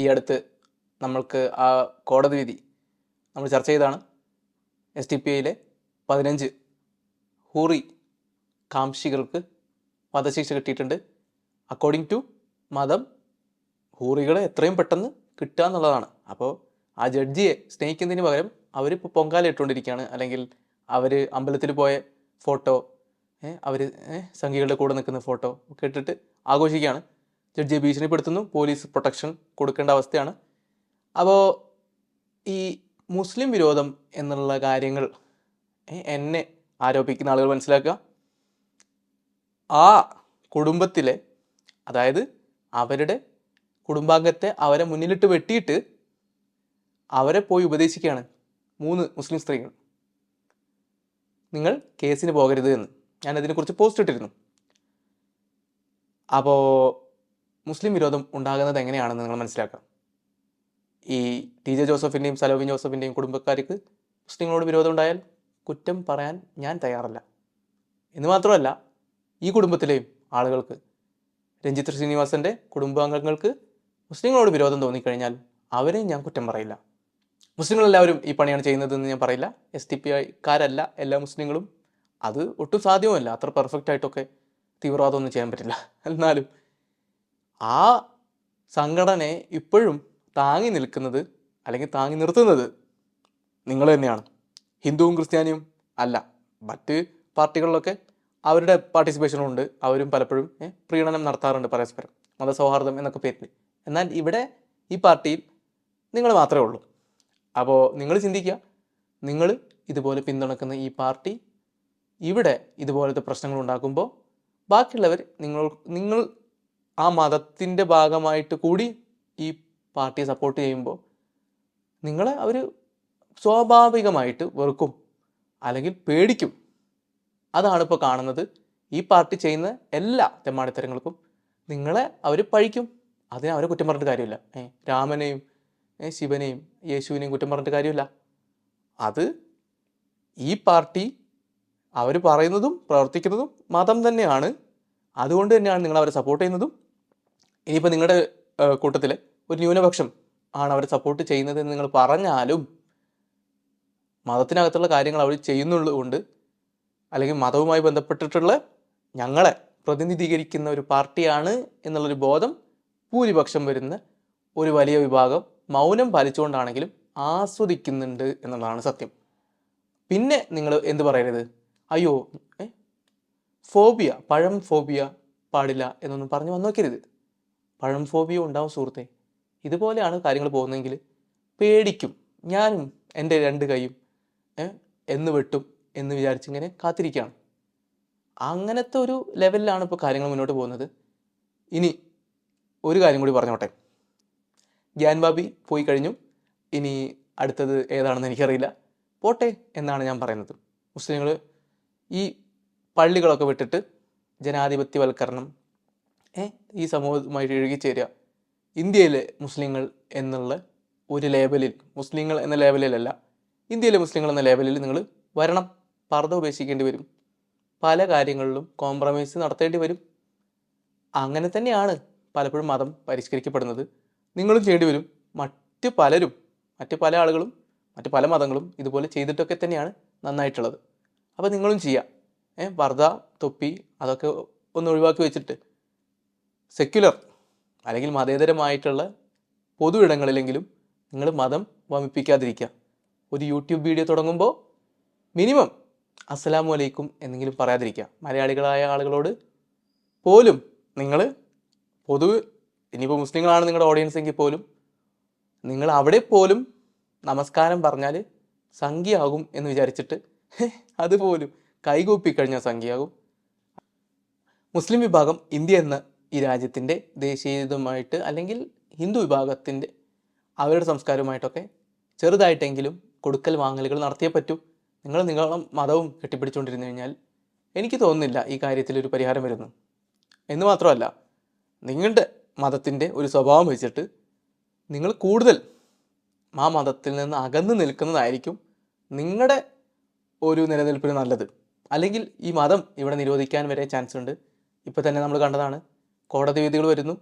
ഈ അടുത്ത് നമ്മൾക്ക് ആ കോടതി വിധി നമ്മൾ ചർച്ച ചെയ്താണ് എസ് ടി പി ഐയിലെ പതിനഞ്ച് ഹൂറി കാംക്ഷികൾക്ക് വധശിക്ഷ കിട്ടിയിട്ടുണ്ട്. അക്കോർഡിംഗ് ടു മതം ഹൂറികളെ എത്രയും പെട്ടെന്ന് കിട്ടുക എന്നുള്ളതാണ്. അപ്പോൾ ആ ജഡ്ജിയെ സ്നേഹിക്കുന്നതിന് പകരം അവരിപ്പോൾ പൊങ്കാല ഇട്ടുകൊണ്ടിരിക്കുകയാണ്. അല്ലെങ്കിൽ അവർ അമ്പലത്തിൽ പോയ ഫോട്ടോ അവർ സംഘികളുടെ കൂടെ നിൽക്കുന്ന ഫോട്ടോ ഒക്കെ ഇട്ടിട്ട് ആഘോഷിക്കുകയാണ്. ജഡ്ജിയെ ഭീഷണിപ്പെടുത്തുന്നു പോലീസ് പ്രൊട്ടക്ഷൻ കൊടുക്കേണ്ട അവസ്ഥയാണ്. അപ്പോൾ ഈ മുസ്ലിം വിരോധം എന്നുള്ള കാര്യങ്ങൾ എന്നെ ആരോപിക്കുന്ന ആളുകൾ മനസ്സിലാക്കുക. ആ കുടുംബത്തിലെ അതായത് അവരുടെ കുടുംബാംഗത്തെ അവരെ മുന്നിലിട്ട് വെട്ടിയിട്ട് അവരെ പോയി ഉപദേശിക്കുകയാണ് മൂന്ന് മുസ്ലിം സ്ത്രീകൾ. നിങ്ങൾ കേസിന് പോകരുത് എന്ന്. ഞാൻ അതിനെക്കുറിച്ച് പോസ്റ്റ് ഇട്ടിരുന്നു. അപ്പോൾ മുസ്ലിം വിരോധം ഉണ്ടാകുന്നത് എങ്ങനെയാണെന്ന് നിങ്ങൾ മനസ്സിലാക്കാം. ഈ ടി ജെ ജോസഫിന്റെയും സലോബിൻ ജോസഫിന്റെയും കുടുംബക്കാർക്ക് മുസ്ലിങ്ങളോട് വിരോധം ഉണ്ടായാൽ കുറ്റം പറയാൻ ഞാൻ തയ്യാറല്ല. എന്ന് മാത്രമല്ല ഈ കുടുംബത്തിലെയും ആളുകൾക്ക് രഞ്ജിത്ത് ശ്രീനിവാസന്റെ കുടുംബാംഗങ്ങൾക്ക് മുസ്ലിങ്ങളോട് വിരോധം തോന്നിക്കഴിഞ്ഞാൽ അവരെയും ഞാൻ കുറ്റം പറയില്ല. മുസ്ലിങ്ങളെല്ലാവരും ഈ പണിയാണ് ചെയ്യുന്നതെന്ന് ഞാൻ പറയില്ല. എസ് ടി പി ഐക്കാരല്ല എല്ലാ മുസ്ലിങ്ങളും. അത് ഒട്ടും സാധ്യവുമല്ല അത്ര പെർഫെക്റ്റ് ആയിട്ടൊക്കെ തീവ്രവാദമൊന്നും ചെയ്യാൻ പറ്റില്ല. എന്നാലും ആ സംഘടനയെ ഇപ്പോഴും താങ്ങി നിൽക്കുന്നത് അല്ലെങ്കിൽ താങ്ങി നിർത്തുന്നത് നിങ്ങൾ തന്നെയാണ്. ഹിന്ദുവും ക്രിസ്ത്യാനിയും അല്ല. മറ്റ് പാർട്ടികളിലൊക്കെ അവരുടെ പാർട്ടിസിപ്പേഷനുണ്ട് അവരും പലപ്പോഴും പ്രീണനം നടത്താറുണ്ട് പരസ്പരം. മതസൗഹാർദ്ദം എന്നൊക്കെ പേരിൽ എന്നാൽ ഇവിടെ ഈ പാർട്ടിയിൽ നിങ്ങൾ മാത്രമേ ഉള്ളൂ. അപ്പോൾ നിങ്ങൾ ചിന്തിക്കുക നിങ്ങൾ ഇതുപോലെ പിന്തുണക്കുന്ന ഈ പാർട്ടി ഇവിടെ ഇതുപോലത്തെ പ്രശ്നങ്ങൾ ഉണ്ടാക്കുമ്പോൾ ബാക്കിയുള്ളവർ നിങ്ങൾ നിങ്ങൾ ആ മതത്തിന്റെ ഭാഗമായിട്ട് കൂടി ഈ പാർട്ടിയെ സപ്പോർട്ട് ചെയ്യുമ്പോൾ നിങ്ങളെ അവർ സ്വാഭാവികമായിട്ട് വെറുക്കും അല്ലെങ്കിൽ പേടിക്കും. അതാണ് ഇപ്പോൾ കാണുന്നത്. ഈ പാർട്ടി ചെയ്യുന്ന എല്ലാ തെമാടിത്തരങ്ങൾക്കും നിങ്ങളെ അവർ പഴിക്കും. അതിനെ അവരെ കുറ്റം പറഞ്ഞിട്ട് കാര്യമില്ല. ഏ രാമനെയും ശിവനെയും യേശുവിനെയും കുറ്റം പറഞ്ഞിട്ട് കാര്യമില്ല. അത് ഈ പാർട്ടി അവർ പറയുന്നതും പ്രവർത്തിക്കുന്നതും മതം തന്നെയാണ്. അതുകൊണ്ട് തന്നെയാണ് നിങ്ങൾ അവരെ സപ്പോർട്ട് ചെയ്യുന്നതും. ഇനിയിപ്പോൾ നിങ്ങളുടെ കൂട്ടത്തിൽ ഒരു ന്യൂനപക്ഷം ആണ് അവരെ സപ്പോർട്ട് ചെയ്യുന്നതെന്ന് നിങ്ങൾ പറഞ്ഞാലും മതത്തിനകത്തുള്ള കാര്യങ്ങൾ അവർ ചെയ്യുന്നുള്ളത് കൊണ്ട് അല്ലെങ്കിൽ മതവുമായി ബന്ധപ്പെട്ടിട്ടുള്ള ഞങ്ങളെ പ്രതിനിധീകരിക്കുന്ന ഒരു പാർട്ടിയാണ് എന്നുള്ളൊരു ബോധം ഭൂരിപക്ഷം വരുന്ന ഒരു വലിയ വിഭാഗം മൗനം പാലിച്ചുകൊണ്ടാണെങ്കിലും ആസ്വദിക്കുന്നുണ്ട് എന്നുള്ളതാണ് സത്യം. പിന്നെ നിങ്ങൾ എന്ത് പറയരുത്? അയ്യോ ഫോബിയ പഴം ഫോബിയ പാടില്ല എന്നൊന്നും പറഞ്ഞു വന്നു നോക്കരുത് പഴം ഫോബിയ ഉണ്ടാവും സുഹൃത്തെ. ഇതുപോലെയാണ് കാര്യങ്ങൾ പോകുന്നതെങ്കിൽ പേടിക്കും. ഞാനും എന്റെ രണ്ട് കൈയും എന്ന് വെട്ടും എന്ന് വിചാരിച്ചിങ്ങനെ കാത്തിരിക്കുകയാണ്. അങ്ങനത്തെ ഒരു ലെവലിലാണ് ഇപ്പോൾ കാര്യങ്ങൾ മുന്നോട്ട് പോകുന്നത്. ഇനി ഒരു കാര്യം കൂടി പറഞ്ഞോട്ടെ. ഗ്യാൻ ബാബി പോയി കഴിഞ്ഞു. ഇനി അടുത്തത് ഏതാണെന്ന് എനിക്കറിയില്ല. പോട്ടെ എന്നാണ് ഞാൻ പറയുന്നത്. മുസ്ലിങ്ങൾ ഈ പള്ളികളൊക്കെ വിട്ടിട്ട് ജനാധിപത്യവൽക്കരണം ഈ സമൂഹവുമായിട്ട് ഇഴുകിച്ചേരുക ഇന്ത്യയിലെ മുസ്ലിങ്ങൾ എന്നുള്ള ഒരു ലേബലിൽ മുസ്ലിങ്ങൾ എന്ന ലേബലിലല്ല ഇന്ത്യയിലെ മുസ്ലിങ്ങൾ എന്ന ലേബലിൽ നിങ്ങൾ വരണം പർദ്ദ ഉപേക്ഷിക്കേണ്ടി വരും. പല കാര്യങ്ങളിലും കോംപ്രമൈസ് നടത്തേണ്ടി വരും. അങ്ങനെ തന്നെയാണ് പലപ്പോഴും മതം പരിഷ്കരിക്കപ്പെടുന്നത്. നിങ്ങളും ചെയ്യേണ്ടി വരും. മറ്റ് പലരും മറ്റ് പല ആളുകളും മറ്റ് പല മതങ്ങളും ഇതുപോലെ ചെയ്തിട്ടൊക്കെ തന്നെയാണ് നന്നായിട്ടുള്ളത്. അപ്പോൾ നിങ്ങളും ചെയ്യുക ഏ? വർദ്ധ തൊപ്പി അതൊക്കെ ഒന്ന് ഒഴിവാക്കി വെച്ചിട്ട് സെക്യുലർ അല്ലെങ്കിൽ മതേതരമായിട്ടുള്ള പൊതു ഇടങ്ങളിലെങ്കിലും നിങ്ങൾ മതം വമിപ്പിക്കാതിരിക്കുക. ഒരു യൂട്യൂബ് വീഡിയോ തുടങ്ങുമ്പോൾ മിനിമം അസ്സലാമു അലൈക്കും എന്നെങ്കിലും പറയാതിരിക്കുക. മലയാളികളായ ആളുകളോട് പോലും നിങ്ങൾ പൊതു ഇനിയിപ്പോൾ മുസ്ലിങ്ങളാണ് നിങ്ങളുടെ ഓഡിയൻസ് എങ്കിൽ പോലും നിങ്ങൾ അവിടെ പോലും നമസ്കാരം പറഞ്ഞാൽ സംഖ്യയാകും എന്ന് വിചാരിച്ചിട്ട് അതുപോലും കൈകൂപ്പിക്കഴിഞ്ഞാൽ സംഖ്യയാകും. മുസ്ലിം വിഭാഗം ഇന്ത്യ എന്ന ഈ രാജ്യത്തിന്റെ ദേശീയതുമായിട്ട് അല്ലെങ്കിൽ ഹിന്ദു വിഭാഗത്തിന്റെ അവരുടെ സംസ്കാരവുമായിട്ടൊക്കെ ചെറുതായിട്ടെങ്കിലും കൊടുക്കൽ വാങ്ങലുകൾ നടത്തിയേ പറ്റൂ. നിങ്ങൾ നിങ്ങളുടെ മതവും കെട്ടിപ്പിടിച്ചുകൊണ്ടിരുന്നു കഴിഞ്ഞാൽ എനിക്ക് തോന്നുന്നില്ല ഈ കാര്യത്തിൽ ഒരു പരിഹാരം വരുന്നു. എന്ന് മാത്രമല്ല നിങ്ങളുടെ മതത്തിന്റെ ഒരു സ്വഭാവം വെച്ചിട്ട് നിങ്ങൾ കൂടുതൽ ആ മതത്തിൽ നിന്ന് അകന്നു നിൽക്കുന്നതായിരിക്കും നിങ്ങളുടെ ഒരു നിലനിൽപ്പിന് നല്ലത്. അല്ലെങ്കിൽ ഈ മതം ഇവിടെ നിരോധിക്കാൻ വരെ ചാൻസ് ഉണ്ട് ഇപ്പോൾ തന്നെ നമ്മൾ കണ്ടതാണ് കോടതി വിധികൾ വരുന്നു.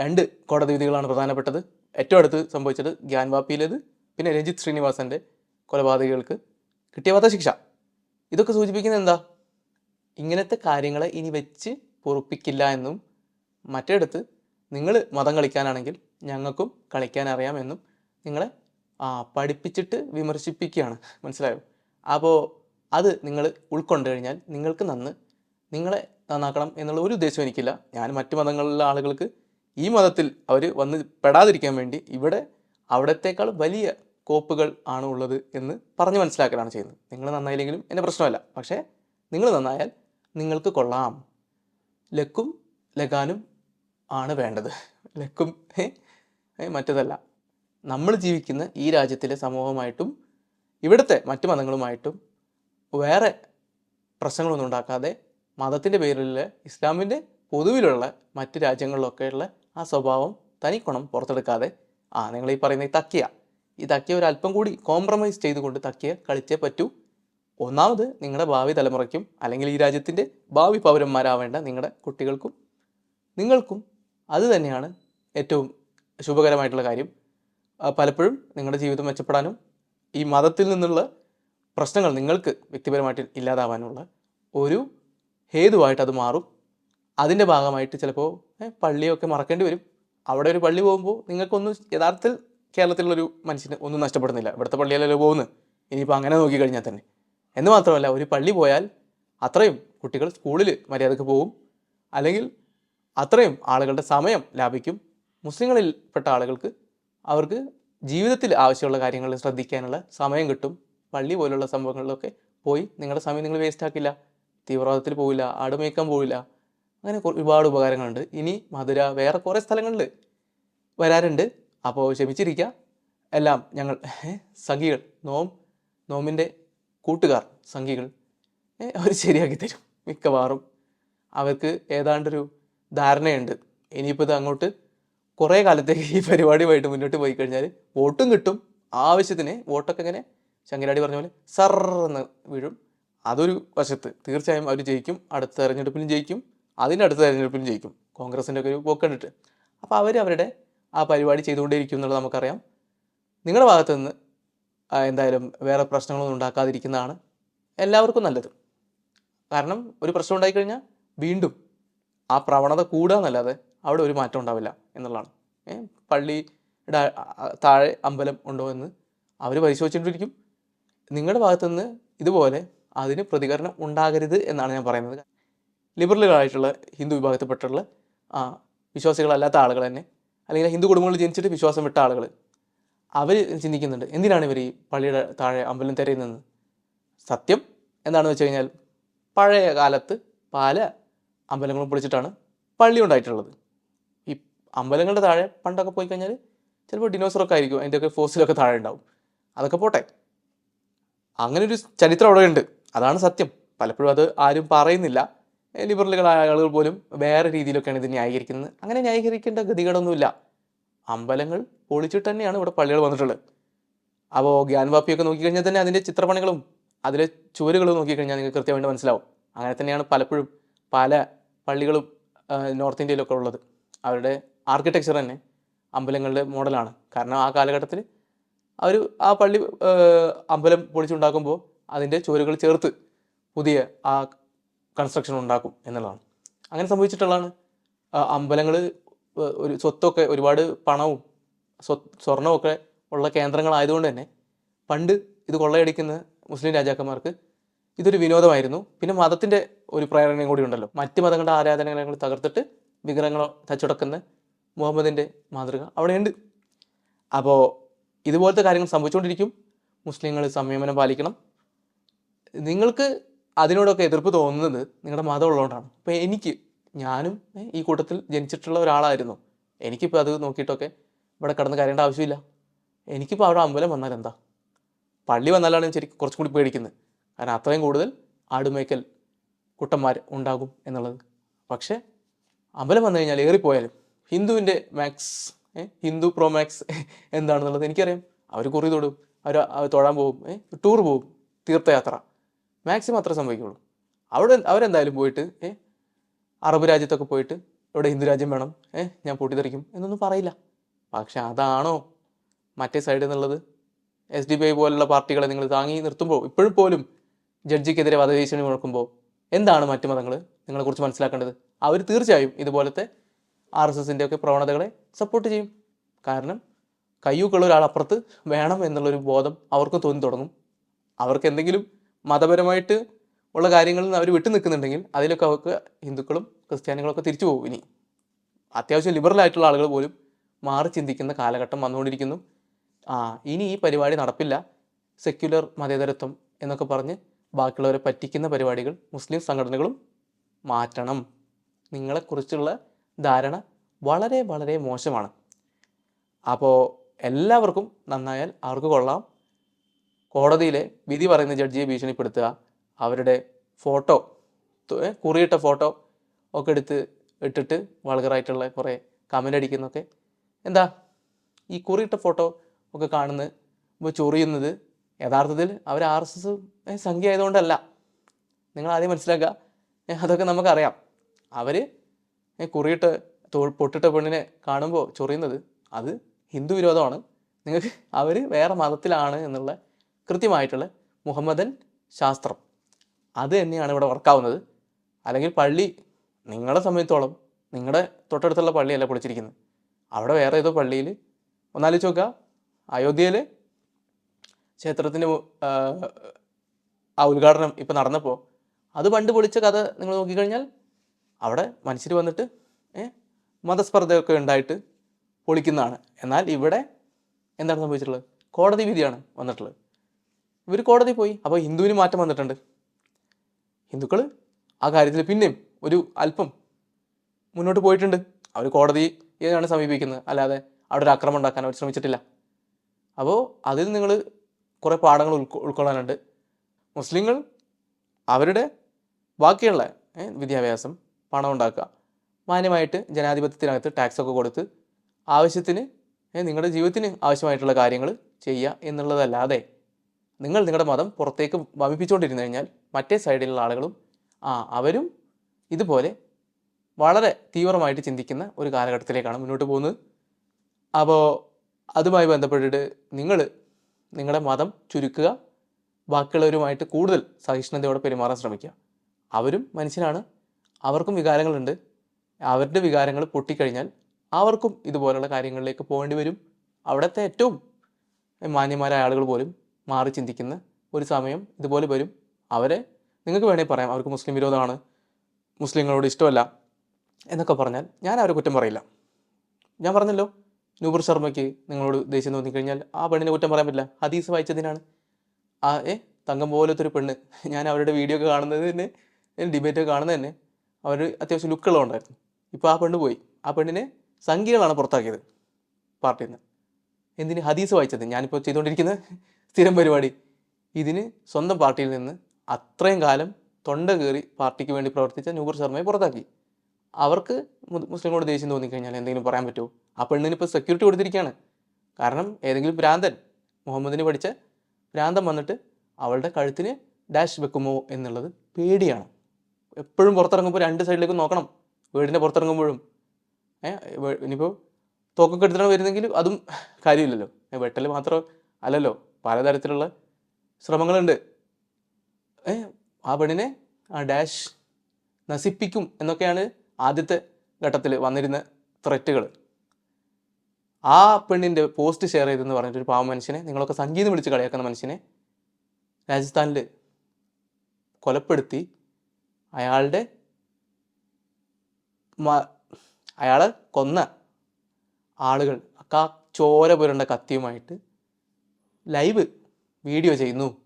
രണ്ട് കോടതി വിധികളാണ് പ്രധാനപ്പെട്ടത്. ഏറ്റവും അടുത്ത് സംഭവിച്ചത് ഗ്യാൻവാപ്പിയിലേത് പിന്നെ രഞ്ജിത്ത് ശ്രീനിവാസന്റെ കൊലപാതകികൾക്ക് കിട്ടിയ വധശിക്ഷ. ഇതൊക്കെ സൂചിപ്പിക്കുന്നത് എന്താ? ഇങ്ങനത്തെ കാര്യങ്ങളെ ഇനി വെച്ച് പൊറുപ്പിക്കില്ല എന്നും മറ്റേടത്ത് നിങ്ങൾ മതം കളിക്കാനാണെങ്കിൽ ഞങ്ങൾക്കും കളിക്കാൻ അറിയാമെന്നും നിങ്ങളെ ആ പഠിപ്പിച്ചിട്ട് വിമർശിപ്പിക്കുകയാണ്. മനസ്സിലായോ? അപ്പോൾ അത് നിങ്ങൾ ഉൾക്കൊണ്ടു കഴിഞ്ഞാൽ നിങ്ങൾക്ക് നന്ന് നിങ്ങളെ നന്നാക്കണം എന്നുള്ള ഒരു ഉദ്ദേശം എനിക്കില്ല. ഞാൻ മറ്റു മതങ്ങളിലെ ആളുകൾക്ക് ഈ മതത്തിൽ അവർ വന്ന് പെടാതിരിക്കാൻ വേണ്ടി ഇവിടെ അവിടത്തേക്കാൾ വലിയ കോപ്പുകൾ ആണ് ഉള്ളത് എന്ന് പറഞ്ഞ് മനസ്സിലാക്കലാണ് ചെയ്യുന്നത്. നിങ്ങൾ നന്നായില്ലെങ്കിലും എന്റെ പ്രശ്നമല്ല. പക്ഷേ നിങ്ങൾ നന്നായാൽ നിങ്ങൾക്ക് കൊള്ളാം. ലക്കും ലഗാനും ആണ് വേണ്ടത്. ലക്കും മറ്റതല്ല. നമ്മൾ ജീവിക്കുന്ന ഈ രാജ്യത്തിലെ സമൂഹമായിട്ടും ഇവിടുത്തെ മറ്റു മതങ്ങളുമായിട്ടും വേറെ പ്രശ്നങ്ങളൊന്നും ഉണ്ടാക്കാതെ മതത്തിന്റെ പേരിൽ ഇസ്ലാമിന്റെ പൊതുവിലുള്ള മറ്റ് രാജ്യങ്ങളിലൊക്കെയുള്ള ആ സ്വഭാവം തനിക്കുണം പുറത്തെടുക്കാതെ ആ നിങ്ങൾ ഈ പറയുന്ന തക്കിയ. ഈ തക്കിയ ഒരു അല്പം കൂടി കോംപ്രമൈസ് ചെയ്തുകൊണ്ട് തക്കിയ കളിച്ചേ പറ്റൂ. ഒന്നാമത് നിങ്ങളുടെ ഭാവി തലമുറയ്ക്കും അല്ലെങ്കിൽ ഈ രാജ്യത്തിന്റെ ഭാവി പൗരന്മാരാവേണ്ട നിങ്ങളുടെ കുട്ടികൾക്കും നിങ്ങൾക്കും അത് തന്നെയാണ് ഏറ്റവും ശുഭകരമായിട്ടുള്ള കാര്യം. പലപ്പോഴും നിങ്ങളുടെ ജീവിതം മെച്ചപ്പെടാനും ഈ മതത്തിൽ നിന്നുള്ള പ്രശ്നങ്ങൾ നിങ്ങൾക്ക് വ്യക്തിപരമായിട്ട് ഇല്ലാതാവാനുള്ള ഒരു ഹേതുവായിട്ട് അത് മാറും. അതിന്റെ ഭാഗമായിട്ട് ചിലപ്പോൾ പള്ളിയൊക്കെ മറക്കേണ്ടി വരും. അവിടെ ഒരു പള്ളി പോകുമ്പോൾ നിങ്ങൾക്കൊന്നും യഥാർത്ഥത്തിൽ കേരളത്തിലുള്ളൊരു മനുഷ്യന് ഒന്നും നഷ്ടപ്പെടുന്നില്ല. ഇവിടുത്തെ പള്ളിയല്ലല്ലോ പോകുന്നത്. ഇനിയിപ്പോൾ അങ്ങനെ നോക്കിക്കഴിഞ്ഞാൽ തന്നെ. എന്ന് മാത്രമല്ല ഒരു പള്ളി പോയാൽ അത്രയും കുട്ടികൾ സ്കൂളിൽ മര്യാദയ്ക്ക് പോകും അല്ലെങ്കിൽ അത്രയും ആളുകളുടെ സമയം ലാഭിക്കും. മുസ്ലിങ്ങളിൽപ്പെട്ട ആളുകൾക്ക് അവർക്ക് ജീവിതത്തിൽ ആവശ്യമുള്ള കാര്യങ്ങൾ ശ്രദ്ധിക്കാനുള്ള സമയം കിട്ടും. പള്ളി പോലുള്ള സംഭവങ്ങളിലൊക്കെ പോയി നിങ്ങളുടെ സമയം നിങ്ങൾ വേസ്റ്റ് ആക്കില്ല തീവ്രവാദത്തിൽ പോവില്ല ആടുമേക്കാൻ പോവില്ല. അങ്ങനെ ഒരുപാട് ഉപകാരങ്ങളുണ്ട്. ഇനി മധുര വേറെ കുറേ സ്ഥലങ്ങളിൽ വരാറുണ്ട്. അപ്പോൾ ക്ഷമിച്ചിരിക്കുക എല്ലാം ഞങ്ങൾ സംഖികൾ നോം നോമിന്റെ കൂട്ടുകാർ സംഘികൾ അവർ ശരിയാക്കി തരും മിക്കവാറും. അവർക്ക് ഏതാണ്ടൊരു ധാരണയുണ്ട്. ഇനിയിപ്പോൾ ഇത് അങ്ങോട്ട് കുറേ കാലത്തേക്ക് ഈ പരിപാടിയുമായിട്ട് മുന്നോട്ട് പോയി കഴിഞ്ഞാൽ വോട്ടും കിട്ടും. ആവശ്യത്തിന് വോട്ടൊക്കെ ഇങ്ങനെ ശങ്കരാടി പറഞ്ഞ പോലെ സർന്ന് വീഴും. അതൊരു വശത്ത് തീർച്ചയായും അവർ ജയിക്കും അടുത്ത തെരഞ്ഞെടുപ്പിലും ജയിക്കും അതിന്റെ അടുത്ത തെരഞ്ഞെടുപ്പിലും ജയിക്കും. കോൺഗ്രസിന്റെ ഒക്കെ ഒരു പോക്ക് കണ്ടിട്ട്. അപ്പോൾ അവർ അവരുടെ ആ പരിപാടി ചെയ്തുകൊണ്ടേയിരിക്കും എന്നുള്ളത് നമുക്കറിയാം. നിങ്ങളുടെ ഭാഗത്തു നിന്ന് എന്തായാലും വേറെ പ്രശ്നങ്ങളൊന്നും ഉണ്ടാക്കാതിരിക്കുന്നതാണ് എല്ലാവർക്കും നല്ലത്. കാരണം ഒരു പ്രശ്നം ഉണ്ടായിക്കഴിഞ്ഞാൽ വീണ്ടും ആ പ്രവണത കൂടുക എന്നല്ലാതെ അവിടെ ഒരു മാറ്റം ഉണ്ടാവില്ല എന്നുള്ളതാണ്. പള്ളിയുടെ താഴെ അമ്പലം ഉണ്ടോ എന്ന് അവർ പരിശോധിച്ചുകൊണ്ടിരിക്കും. നിങ്ങളുടെ ഭാഗത്തുനിന്ന് ഇതുപോലെ അതിന് പ്രതികരണം ഉണ്ടാകരുത് എന്നാണ് ഞാൻ പറയുന്നത്. ലിബറലുകളായിട്ടുള്ള ഹിന്ദു വിഭാഗത്തിൽപ്പെട്ടുള്ള വിശ്വാസികളല്ലാത്ത ആളുകൾ തന്നെ അല്ലെങ്കിൽ ഹിന്ദു കുടുംബങ്ങളിൽ ജനിച്ചിട്ട് വിശ്വാസം വിട്ട ആളുകൾ അവർ ചിന്തിക്കുന്നുണ്ട് എന്തിനാണ് ഇവർ ഈ പള്ളിയുടെ താഴെ അമ്പലം തിരയുന്നത് സത്യം എന്താണെന്ന് വെച്ച് കഴിഞ്ഞാൽ പഴയ കാലത്ത് പല അമ്പലങ്ങളും പൊളിച്ചിട്ടാണ് പള്ളി ഉണ്ടായിട്ടുള്ളത്. ഈ അമ്പലങ്ങളുടെ താഴെ പണ്ടൊക്കെ പോയി കഴിഞ്ഞാൽ ചിലപ്പോൾ ഡിനോസറൊക്കെ ആയിരിക്കും അതിന്റെയൊക്കെ ഫോസിലൊക്കെ താഴെ ഉണ്ടാവും. അതൊക്കെ പോട്ടെ. അങ്ങനെ ഒരു ചരിത്രം അവിടെ ഉണ്ട് അതാണ് സത്യം. പലപ്പോഴും അത് ആരും പറയുന്നില്ല. ലിബറലുകളായ ആളുകൾ പോലും വേറെ രീതിയിലൊക്കെയാണ് ഇത് ന്യായീകരിക്കുന്നത്. അങ്ങനെ ന്യായീകരിക്കേണ്ട ഗതികളൊന്നുമില്ല അമ്പലങ്ങൾ പൊളിച്ചിട്ട് തന്നെയാണ് ഇവിടെ പള്ളികൾ വന്നിട്ടുള്ളത്. അപ്പോൾ ഗ്യാൻവാപ്പിയൊക്കെ നോക്കിക്കഴിഞ്ഞാൽ തന്നെ അതിന്റെ ചിത്രപ്പണികളും അതിലെ ചുവരുകളും നോക്കിക്കഴിഞ്ഞാൽ നിങ്ങൾക്ക് കൃത്യമായിട്ട് മനസ്സിലാവും. അങ്ങനെ തന്നെയാണ് പലപ്പോഴും പല പള്ളികളും നോർത്ത് ഇന്ത്യയിലൊക്കെ ഉള്ളത്. അവരുടെ ആർക്കിടെക്ചർ തന്നെ അമ്പലങ്ങളുടെ മോഡലാണ്. കാരണം ആ കാലഘട്ടത്തിൽ അവർ ആ പള്ളി അമ്പലം പൊളിച്ചുണ്ടാക്കുമ്പോൾ അതിന്റെ ചുവരുകൾ ചേർത്ത് പുതിയ ആ കൺസ്ട്രക്ഷൻ ഉണ്ടാക്കും എന്നുള്ളതാണ്. അങ്ങനെ സംഭവിച്ചിട്ടുള്ളതാണ്. അമ്പലങ്ങൾ ഒരു സ്വത്തൊക്കെ ഒരുപാട് പണവും സ്വ സ്വർണമൊക്കെ ഉള്ള കേന്ദ്രങ്ങളായതുകൊണ്ട് തന്നെ പണ്ട് ഇത് കൊള്ളയടിക്കുന്ന മുസ്ലിം രാജാക്കന്മാർക്ക് ഇതൊരു വിനോദമായിരുന്നു. പിന്നെ മതത്തിന്റെ ഒരു പ്രേരണയും കൂടി ഉണ്ടല്ലോ. മറ്റ് മതങ്ങളുടെ ആരാധനാലയങ്ങൾ തകർത്തിട്ട് വിഗ്രഹങ്ങൾ തച്ചുടക്കുന്ന മുഹമ്മദിന്റെ മാതൃക അവിടെയുണ്ട്. അപ്പോൾ ഇതുപോലത്തെ കാര്യങ്ങൾ സംഭവിച്ചുകൊണ്ടിരിക്കും. മുസ്ലിങ്ങൾ സംയമനം പാലിക്കണം. നിങ്ങൾക്ക് അതിനോടൊക്കെ എതിർപ്പ് തോന്നുന്നത് നിങ്ങളുടെ മതം ഉള്ളതുകൊണ്ടാണ് അപ്പോൾ എനിക്ക് ഞാനും ഈ കൂട്ടത്തിൽ ജനിച്ചിട്ടുള്ള ഒരാളായിരുന്നു. എനിക്കിപ്പോൾ അത് നോക്കിയിട്ടൊക്കെ ഇവിടെ കിടന്ന് കരയേണ്ട ആവശ്യമില്ല. എനിക്കിപ്പോൾ അവിടെ അമ്പലം വന്നാൽ എന്താ? പള്ളി വന്നാലാണ് ശരിക്കും കുറച്ചും കൂടി പേടിക്കുന്നത്. കാരണം അത്രയും കൂടുതൽ ആടുമേക്കൽ കുട്ടന്മാർ ഉണ്ടാകും എന്നുള്ളത്. പക്ഷേ അമ്പലം വന്നു കഴിഞ്ഞാൽ ഏറിപ്പോയാലും ഹിന്ദുവിന്റെ മാക്സ് ഹിന്ദു പ്രോ മാക്സ് എന്താണെന്നുള്ളത് എനിക്കറിയാം. അവർ കുറി തൊടും. അവർ തൊഴാൻ പോകും. ടൂർ പോകും. തീർത്ഥയാത്ര. മാക്സിമം അത്ര സംഭവിക്കുള്ളൂ. അവിടെ അവരെന്തായാലും പോയിട്ട് ഏ അറബ് രാജ്യത്തൊക്കെ പോയിട്ട് ഇവിടെ ഹിന്ദു രാജ്യം വേണം ഏ ഞാൻ പൊട്ടിത്തെറിക്കും എന്നൊന്നും പറയില്ല. പക്ഷെ അതാണോ മറ്റേ സൈഡിൽ നിന്നുള്ളത് എസ് ഡി പി ഐ പോലുള്ള പാർട്ടികളെ നിങ്ങൾ താങ്ങി നിർത്തുമ്പോൾ ഇപ്പോഴും പോലും ജഡ്ജിക്കെതിരെ വധഭീഷണി മുഴക്കുമ്പോൾ എന്താണ് മറ്റു മതങ്ങൾ നിങ്ങളെക്കുറിച്ച് മനസ്സിലാക്കേണ്ടത്? അവർ തീർച്ചയായും ഇതുപോലത്തെ ആർ എസ് എസിന്റെ ഒക്കെ പ്രവണതകളെ സപ്പോർട്ട് ചെയ്യും. കാരണം കയ്യൂക്കുള്ള ഒരാൾ അപ്പുറത്ത് വേണം എന്നുള്ളൊരു ബോധം അവർക്ക് തോന്നി തുടങ്ങും. അവർക്ക് എന്തെങ്കിലും മതപരമായിട്ട് ഉള്ള കാര്യങ്ങളിൽ നിന്ന് അവർ വിട്ടു നിൽക്കുന്നുണ്ടെങ്കിൽ അതിലൊക്കെ അവർക്ക് ഹിന്ദുക്കളും ക്രിസ്ത്യാനികളൊക്കെ തിരിച്ചു പോകും ഇനി. അത്യാവശ്യം ലിബറൽ ആയിട്ടുള്ള ആളുകൾ പോലും മാറി ചിന്തിക്കുന്ന കാലഘട്ടം വന്നുകൊണ്ടിരിക്കുന്നു. ആ ഇനി ഈ പരിപാടി നടപ്പില്ല. സെക്യുലർ മതേതരത്വം എന്നൊക്കെ പറഞ്ഞ് ബാക്കിയുള്ളവരെ പറ്റിക്കുന്ന പരിപാടികൾ മുസ്ലിം സംഘടനകളും മാറ്റണം. നിങ്ങളെക്കുറിച്ചുള്ള ധാരണ വളരെ വളരെ മോശമാണ്. അപ്പോൾ എല്ലാവർക്കും നന്നായാൽ അവർക്ക് കൊള്ളാം? കോടതിയിലെ വിധി പറയുന്ന ജഡ്ജിയെ ഭീഷണിപ്പെടുത്തുക അവരുടെ ഫോട്ടോ കുറിയിട്ട ഫോട്ടോ ഒക്കെ എടുത്ത് ഇട്ടിട്ട് വൾഗറായിട്ടുള്ള കുറേ കമന്റ് അടിക്കുന്നൊക്കെ എന്താ? ഈ കുറിയിട്ട ഫോട്ടോ ഒക്കെ കാണുന്നത് ചൊറിയുന്നത് യഥാർത്ഥത്തിൽ അവർ ആർ എസ് എസ് സംഖ്യ ആയതുകൊണ്ടല്ല നിങ്ങൾ ആദ്യം മനസ്സിലാക്കുക അതൊക്കെ നമുക്കറിയാം. അവർ കുറിയിട്ട് പൊട്ടിട്ട പെണ്ണിനെ കാണുമ്പോൾ ചൊറിയുന്നത് അത് ഹിന്ദു വിരോധമാണ്. നിങ്ങൾക്ക് അവർ വേറെ മതത്തിലാണ് എന്നുള്ള കൃത്യമായിട്ടുള്ള മുഹമ്മദൻ ശാസ്ത്രം. അത് തന്നെയാണ് ഇവിടെ വർക്കാവുന്നത് അല്ലെങ്കിൽ പള്ളി നിങ്ങളെ സമയത്തോളം നിങ്ങളുടെ തൊട്ടടുത്തുള്ള പള്ളിയല്ല പൊളിച്ചിരിക്കുന്നത്. അവിടെ വേറെ ഏതോ പള്ളിയിൽ ഒന്നാലോചിച്ച് നോക്കുക അയോധ്യയിൽ ക്ഷേത്രത്തിന്റെ ആ, ഉദ്ഘാടനം ഇപ്പം നടന്നപ്പോൾ അത് പണ്ട് പൊളിച്ച കഥ നിങ്ങൾ നോക്കിക്കഴിഞ്ഞാൽ അവിടെ മനുഷ്യർ വന്നിട്ട് മതസ്പർദ്ധയൊക്കെ ഉണ്ടായിട്ട് പൊളിക്കുന്നതാണ്. എന്നാൽ ഇവിടെ എന്താണ് സംഭവിച്ചിട്ടുള്ളത്? കോടതി വിധിയാണ് വന്നിട്ടുള്ളത്. ഇവർ കോടതി പോയി. അപ്പോൾ ഹിന്ദുവിന് മാറ്റം വന്നിട്ടുണ്ട്. ഹിന്ദുക്കൾ ആ കാര്യത്തിൽ പിന്നെയും ഒരു അല്പം മുന്നോട്ട് പോയിട്ടുണ്ട്. അവർ കോടതിയെയാണ് സമീപിക്കുന്നത്. അല്ലാതെ അവിടെ ഒരു ആക്രമണം ഉണ്ടാക്കാൻ അവർ ശ്രമിച്ചിട്ടില്ല. അപ്പോൾ അതിൽ നിങ്ങൾ കുറേ പാഠങ്ങൾ ഉൾക്കൊ ഉൾക്കൊള്ളാനുണ്ട്. മുസ്ലിങ്ങൾ അവരുടെ ബാക്കിയുള്ള വിദ്യാഭ്യാസം പണം ഉണ്ടാക്കുക. മാന്യമായിട്ട് ജനാധിപത്യത്തിനകത്ത് ടാക്സ് ഒക്കെ കൊടുത്ത് ആവശ്യത്തിന് നിങ്ങളുടെ ജീവിതത്തിന് ആവശ്യമായിട്ടുള്ള കാര്യങ്ങൾ ചെയ്യുക എന്നുള്ളതല്ലാതെ നിങ്ങൾ നിങ്ങളുടെ മതം പുറത്തേക്ക് വമിപ്പിച്ചുകൊണ്ടിരുന്നു കഴിഞ്ഞാൽ മറ്റേ സൈഡിലുള്ള ആളുകളും ആ അവരും ഇതുപോലെ വളരെ തീവ്രമായിട്ട് ചിന്തിക്കുന്ന ഒരു കാലഘട്ടത്തിലേക്കാണ് മുന്നോട്ട് പോകുന്നത്. അപ്പോൾ അതുമായി ബന്ധപ്പെട്ടിട്ട് നിങ്ങൾ നിങ്ങളുടെ മതം ചുരുക്കുക ബാക്കിയുള്ളവരുമായിട്ട് കൂടുതൽ സഹിഷ്ണുതയോടെ പെരുമാറാൻ ശ്രമിക്കുക. അവരും മനുഷ്യനാണ് അവർക്കും വികാരങ്ങളുണ്ട്. അവരുടെ വികാരങ്ങൾ പൊട്ടിക്കഴിഞ്ഞാൽ അവർക്കും ഇതുപോലുള്ള കാര്യങ്ങളിലേക്ക് പോകേണ്ടി വരും. അവിടുത്തെ ഏറ്റവും മാന്യന്മാരായ ആളുകൾ പോലും മാറി ചിന്തിക്കുന്ന ഒരു സമയം ഇതുപോലെ വരും. അവരെ നിങ്ങൾക്ക് വേണമെങ്കിൽ പറയാം അവർക്ക് മുസ്ലിം വിരോധമാണ് മുസ്ലിങ്ങളോട് ഇഷ്ടമല്ല എന്നൊക്കെ പറഞ്ഞാൽ ഞാൻ അവരെ കുറ്റം പറയില്ല. ഞാൻ പറഞ്ഞല്ലോ നൂബർ ശർമ്മയ്ക്ക് നിങ്ങളോട് ദേഷ്യം തോന്നിക്കഴിഞ്ഞാൽ ആ പെണ്ണിനെ കുറ്റം പറയാൻ പറ്റില്ല. ഹദീസ് വായിച്ചതിനാണ്. ആ ഏ തങ്കം പോലത്തെ ഒരു പെണ്ണ്. ഞാൻ അവരുടെ വീഡിയോ ഒക്കെ കാണുന്നത് തന്നെ ഡിബേറ്റ് ഒക്കെ കാണുന്നത് തന്നെ അവർ അത്യാവശ്യം ലുക്കുള്ളതുണ്ടായിരുന്നു ഇപ്പോൾ ആ പെണ്ണ് പോയി. ആ പെണ്ണിനെ സംഗീതമാണ് പുറത്താക്കിയത് പാർട്ടിയിൽ നിന്ന്. എന്തിന് ഹദീസ് വായിച്ചത്? ഞാനിപ്പോൾ ചെയ്തുകൊണ്ടിരിക്കുന്ന സ്ഥിരം പരിപാടി. ഇതിന് സ്വന്തം പാർട്ടിയിൽ നിന്ന് അത്രയും കാലം തൊണ്ട കയറി പാർട്ടിക്ക് വേണ്ടി പ്രവർത്തിച്ച നൂർ ശർമ്മയെ പുറത്താക്കി. അവർക്ക് മുസ്ലിങ്ങളോട് ദേഷ്യം തോന്നിക്കഴിഞ്ഞാൽ എന്തെങ്കിലും പറയാൻ പറ്റുമോ? ആ പെണ്ണിന് ഇപ്പോൾ സെക്യൂരിറ്റി കൊടുത്തിരിക്കുകയാണ് കാരണം ഏതെങ്കിലും ഭ്രാന്തൻ മുഹമ്മദിന് പഠിച്ച ഭ്രാന്തം വന്നിട്ട് അവളുടെ കഴുത്തിന് ഡാഷ് വെക്കുമോ എന്നുള്ളത് പേടിയാണ്. എപ്പോഴും പുറത്തിറങ്ങുമ്പോൾ രണ്ട് സൈഡിലേക്ക് നോക്കണം. വീടിന്റെ പുറത്തിറങ്ങുമ്പോഴും. ഇനിയിപ്പോൾ തോക്കൊക്കെ എടുത്തിട്ടാണ് വരുന്നെങ്കിൽ അതും കാര്യമില്ലല്ലോ. വെട്ടൽ മാത്രം അല്ലല്ലോ. പലതരത്തിലുള്ള ശ്രമങ്ങളുണ്ട്. ഏ ആ പെണ്ണിനെ ആ ഡാഷ് നശിപ്പിക്കും എന്നൊക്കെയാണ് ആദ്യത്തെ ഘട്ടത്തിൽ വന്നിരുന്ന ത്രെറ്റുകൾ ആ പെണ്ണിന്റെ പോസ്റ്റ് ഷെയർ ചെയ്തെന്ന് പറഞ്ഞിട്ട് ഒരു പാവ മനുഷ്യനെ നിങ്ങളൊക്കെ സംഗീതം വിളിച്ച് കളിയാക്കുന്ന മനുഷ്യനെ രാജസ്ഥാനിൽ കൊലപ്പെടുത്തി അയാളുടെ അയാളെ കൊന്ന ആളുകൾ ആ ചോര പുരണ്ട കത്തിയുമായിട്ട് ലൈവ് വീഡിയോ ചെയ്യുന്നു.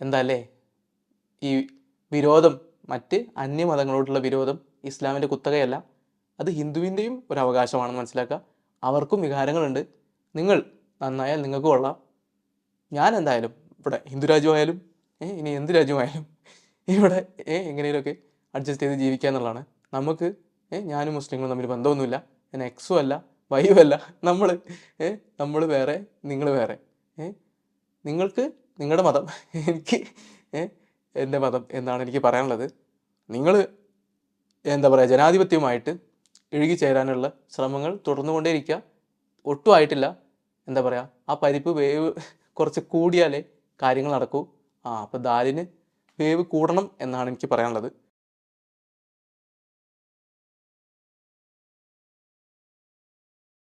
എന്താല്ലേ? ഈ വിരോധം മറ്റ് അന്യമതങ്ങളോടുള്ള വിരോധം ഇസ്ലാമിന്റെ കുത്തകയല്ല അത് ഹിന്ദുവിന്റെയും ഒരു അവകാശമാണെന്ന് മനസ്സിലാക്കുക. അവർക്കും വികാരങ്ങളുണ്ട്. നിങ്ങൾ നന്നായാൽ നിങ്ങൾക്ക് കൊള്ളാം. ഞാൻ എന്തായാലും ഇവിടെ ഹിന്ദു രാജ്യമായാലും ഇനി എന്ത് രാജ്യമായാലും ഇവിടെ എങ്ങനെയൊക്കെ അഡ്ജസ്റ്റ് ചെയ്ത് ജീവിക്കുക എന്നുള്ളതാണ്. നമുക്ക് ഞാനും മുസ്ലിങ്ങളും തമ്മിൽ ബന്ധമൊന്നുമില്ല. ഞാൻ എക്സും അല്ല വൈവല്ല അല്ല. നമ്മൾ നമ്മൾ വേറെ നിങ്ങൾ വേറെ. നിങ്ങൾക്ക് നിങ്ങളുടെ മതം എനിക്ക് എന്റെ മതം എന്നാണ് എനിക്ക് പറയാനുള്ളത്. നിങ്ങൾ എന്താ പറയുക ജനാധിപത്യവുമായിട്ട് ഇഴുകിച്ചേരാനുള്ള ശ്രമങ്ങൾ തുടർന്നുകൊണ്ടേയിരിക്കുക. ഒട്ടും ആയിട്ടില്ല. എന്താ പറയുക ആ പരിപ്പ് വേവ് കുറച്ച് കൂടിയാലേ കാര്യങ്ങൾ നടക്കൂ. ആ അപ്പോൾ ദാലിന് വേവ് കൂടണം എന്നാണ് എനിക്ക് പറയാനുള്ളത്.